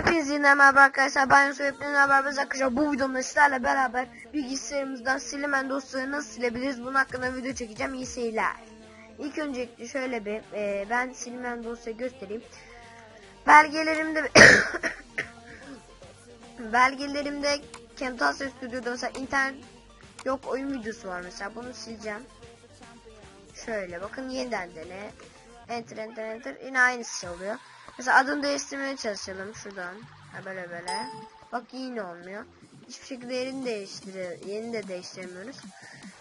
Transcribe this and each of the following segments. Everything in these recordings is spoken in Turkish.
Hepinize yine merhaba arkadaşlar. Ben Yusuf Hepinize merhaba arkadaşlar. Bu videomda sizlerle beraber bilgisayarımızdan silinmeyen dosyaları nasıl silebiliriz? Bunun hakkında video çekeceğim. İyi seyirler. İlk öncelikle şöyle bir e, ben silinmeyen dosyayı göstereyim. Belgelerimde belgelerimde Camtasia Studio'da mesela internet yok oyun videosu var mesela. Bunu sileceğim. Şöyle bakın yeniden dene. Enter enter enter. Yine aynı şey oluyor. Mesela adını değiştirmeye çalışalım şuradan. Ha böyle böyle. Bak yine olmuyor. Hiçbir şekilde yerini değiştir yerini de değiştiremiyoruz.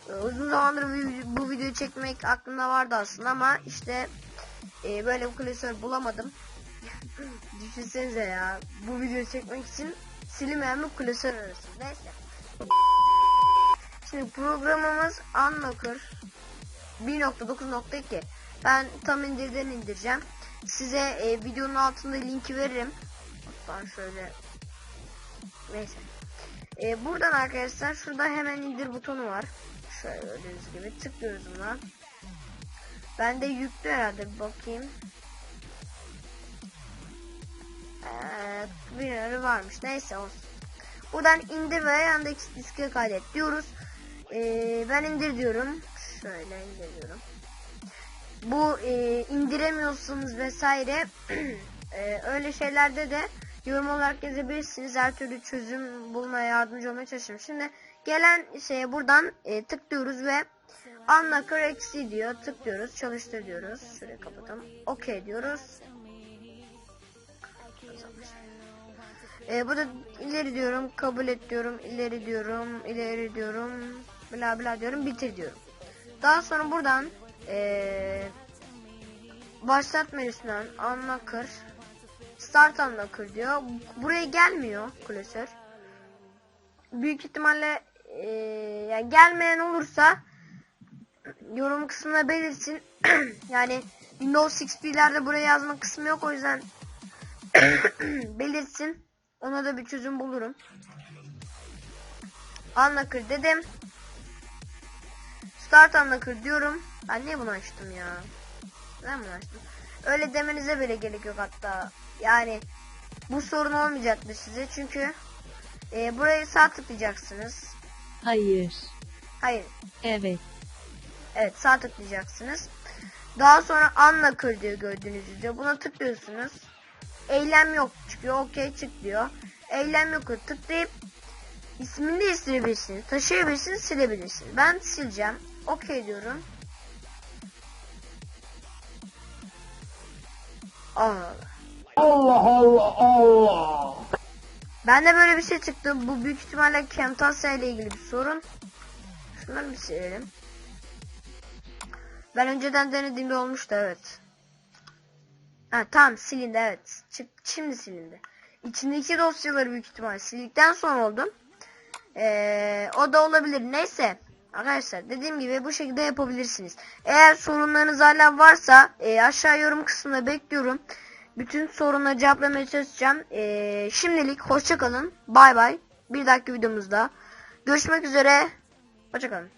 Ee, uzun zamandır bu- bu videoyu çekmek aklımda vardı aslında ama işte e, böyle bir klasör bulamadım. Düşünsenize ya bu videoyu çekmek için silinmeyen bir klasör arıyorsun. Neyse. Şimdi programımız Unlocker 1.9.2 Ben tam indirden indireceğim. Size e, videonun altında linki veririm. Hatta şöyle neyse. E, buradan arkadaşlar şurada hemen indir butonu var. Şöyle gördüğünüz gibi tıklıyoruz buna. Ben de yüklü herhalde bir bakayım. Evet, bir varmış. Neyse olsun. Buradan indir ve yandaki diske kaydet diyoruz. Ee, ben indir diyorum. Şöyle indir diyorum. Bu e, indiremiyorsunuz vesaire. e, öyle şeylerde de yorum olarak yazabilirsiniz. Her türlü çözüm bulmaya yardımcı olmaya çalışıyorum. Şimdi gelen şeye buradan e, tıklıyoruz ve Unlocker eksi diyor. Tıklıyoruz. Çalıştır diyoruz. Şurayı kapatalım. OK diyoruz. E, burada ileri diyorum, kabul et diyorum, ileri diyorum, ileri diyorum, bla bla diyorum, bitir diyorum. Daha sonra buradan e, başlat menüsünden unlocker, start unlocker diyor. Buraya gelmiyor klasör. Büyük ihtimalle e, yani gelmeyen olursa yorum kısmına belirsin. yani Windows XP'lerde buraya yazma kısmı yok o yüzden belirsin. Ona da bir çözüm bulurum. Unlocker dedim. Start Unlocker diyorum. Ben niye bunu açtım ya? Ben bunu açtım. Öyle demenize bile gerek yok hatta. Yani bu sorun olmayacaktır size çünkü e, burayı sağ tıklayacaksınız. Hayır. Hayır. Evet. Evet sağ tıklayacaksınız. Daha sonra Unlocker diyor gördüğünüz üzere. Buna tıklıyorsunuz. Eylem yok çıkıyor. Okey çık diyor. Eylem yok tıklayıp ismini değiştirebilirsiniz. Taşıyabilirsiniz silebilirsiniz. Ben sileceğim. Okey diyorum. Allah Allah. Allah Allah Allah. Bende böyle bir şey çıktı. Bu büyük ihtimalle Camtasia ile ilgili bir sorun. Şunları bir silelim. Ben önceden denediğimde olmuştu evet. Ha tamam silindi evet. Çık, şimdi silindi. İçindeki dosyaları büyük ihtimalle sildikten sonra oldum. Ee, o da olabilir. Neyse. Arkadaşlar dediğim gibi bu şekilde yapabilirsiniz. Eğer sorunlarınız hala varsa e, aşağı yorum kısmında bekliyorum. Bütün sorunları cevaplamaya çalışacağım. Ee, şimdilik hoşçakalın. Bay bay. Bir dahaki videomuzda. Görüşmek üzere. Hoşçakalın.